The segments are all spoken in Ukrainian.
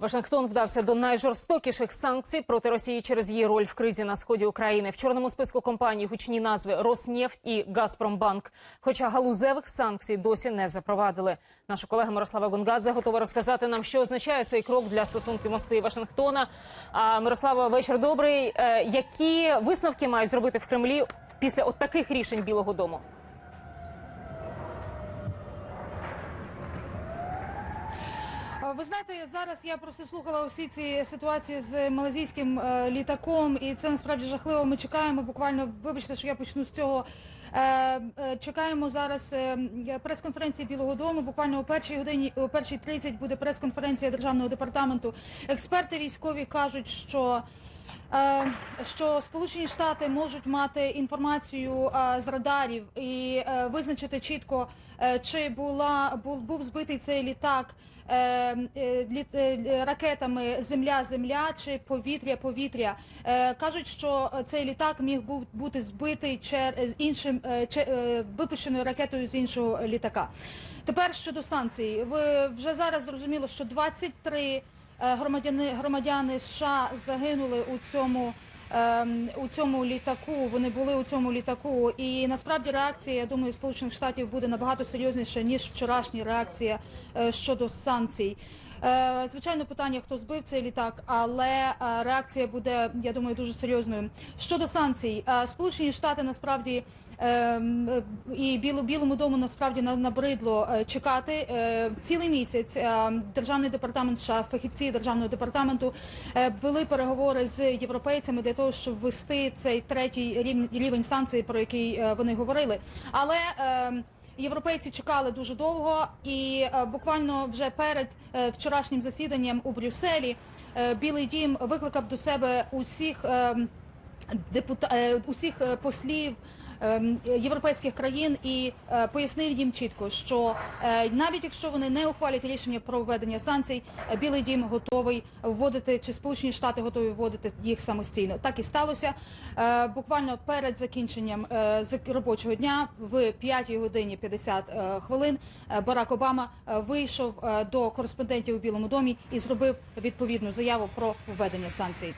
Вашингтон вдався до найжорстокіших санкцій проти Росії через її роль в кризі на сході України. В чорному списку компаній гучні назви Роснефть і Газпромбанк. Хоча галузевих санкцій досі не запровадили. Наша колега Мирослава Гонгадзе готова розказати нам, що означає цей крок для стосунків Москви і Вашингтона. А Мирослава, вечір добрий. Е, Які висновки мають зробити в Кремлі після от таких рішень Білого Дому? Ви знаєте, зараз я просто слухала усі ці ситуації з малазійським е, літаком, і це насправді жахливо. Ми чекаємо буквально. Вибачте, що я почну з цього. Е, е, чекаємо зараз прес-конференції Білого Дому. Буквально о першій годині, о першій 30 буде прес-конференція державного департаменту. Експерти військові кажуть, що. Е, Що Сполучені Штати можуть мати інформацію е, з радарів і е, визначити чітко, чи була був, збитий цей літак літ- ракетами Земля-Земля чи повітря-повітря. Кажуть, що цей літак міг бути збитий чер з іншим випущеною ракетою з іншого літака. Тепер щодо санкцій, ви вже зараз зрозуміло, що 23 е, громадяни громадяни США загинули у цьому. ем, У цьому літаку вони були у цьому літаку, і насправді реакція, я думаю, сполучених штатів буде набагато серйозніша ніж вчорашня реакція е, щодо санкцій. Е, Звичайно, питання, хто збив цей літак, але е, реакція буде, я думаю, дуже серйозною. Щодо санкцій, е, Сполучені Штати насправді і біло білому дому насправді на- набридло чекати цілий місяць. Державний департамент США, фахівці державного департаменту вели переговори з європейцями для того, щоб ввести цей третій рівень, санкцій, про який вони говорили. Але ем, Європейці чекали дуже довго, і е, буквально вже перед е, вчорашнім засіданням у Брюсселі е, Білий Дім викликав до себе усіх депутат депута... е, усіх послів. Ем, Європейських країн і е, пояснив їм чітко, що е, навіть якщо вони не ухвалять рішення про введення санкцій, е, Білий Дім готовий вводити чи Сполучені Штати готові вводити їх самостійно. Так і сталося. Буквально перед закінченням зак- робочого дня в 5 годині 50 е, хвилин Барак Обама вийшов до кореспондентів у Білому домі і зробив відповідну заяву про введення санкцій.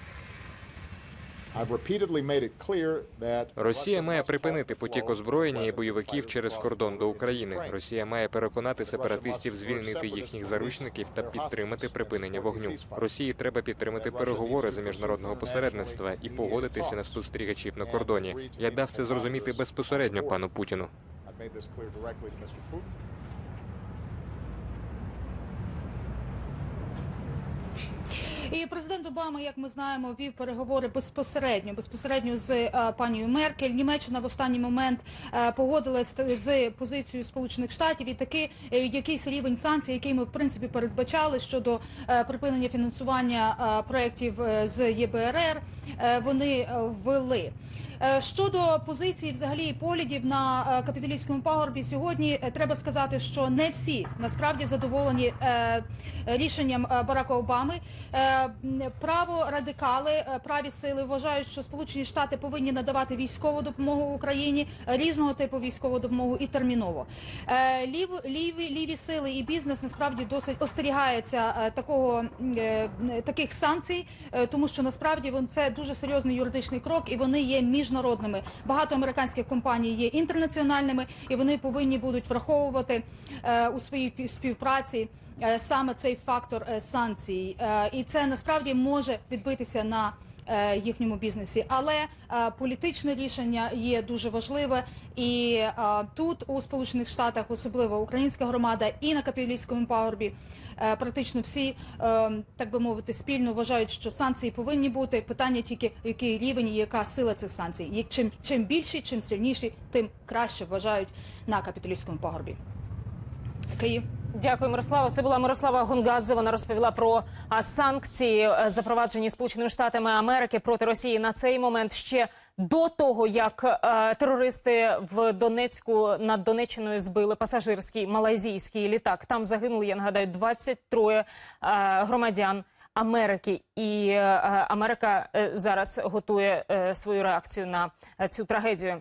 Росія має припинити потік озброєння і бойовиків через кордон до України. Росія має переконати сепаратистів звільнити їхніх заручників та підтримати припинення вогню. Росії треба підтримати переговори за міжнародного посередництва і погодитися на спостерігачів на кордоні. Я дав це зрозуміти безпосередньо пану Путіну. І президент Обама, як ми знаємо, вів переговори безпосередньо безпосередньо з е, панією Меркель. Німеччина в останній момент е, погодилась з- позицією Сполучених Штатів і таки е, якийсь рівень санкцій, який ми в принципі передбачали щодо припинення фінансування проєктів з ЄБРР. Вони ввели. Е, Щодо позиції, взагалі поглядів на е, капіталістському пагорбі, сьогодні е, треба сказати, що не всі насправді задоволені рішенням Барака Обами. Право радикали, праві сили вважають, що Сполучені Штати повинні надавати військову допомогу Україні, різного типу військову допомогу і терміново. Лів, ліві, ліві сили і бізнес насправді досить остерігається такого таких санкцій, тому що насправді це дуже серйозний юридичний крок, і вони є міжнародними. Багато американських компаній є інтернаціональними, і вони повинні будуть враховувати е, у своїй пів- співпраці е, саме цей фактор е, санкцій. І це насправді може відбитися на їхньому бізнесі, але е, політичне рішення є дуже важливе, і е, тут у Сполучених Штатах, особливо українська громада, і на капіталістському пагорбі, е, практично всі, е, так би мовити, спільно вважають, що санкції повинні бути. Питання тільки який рівень і яка сила цих санкцій. Як чим чим більші, чим сильніші, тим краще вважають на капіталістському пагорбі. Київ. Дякую, Мирослава. Це була Мирослава Гонгадзе. Вона розповіла про санкції, е, запроваджені Сполученими Штатами Америки проти Росії на цей момент ще до того, як е, терористи в Донецьку над Донеччиною збили пасажирський малайзійський літак. Там загинули, я нагадаю, 23 е, громадян. Америки і Америка зараз готує свою реакцію на цю трагедію.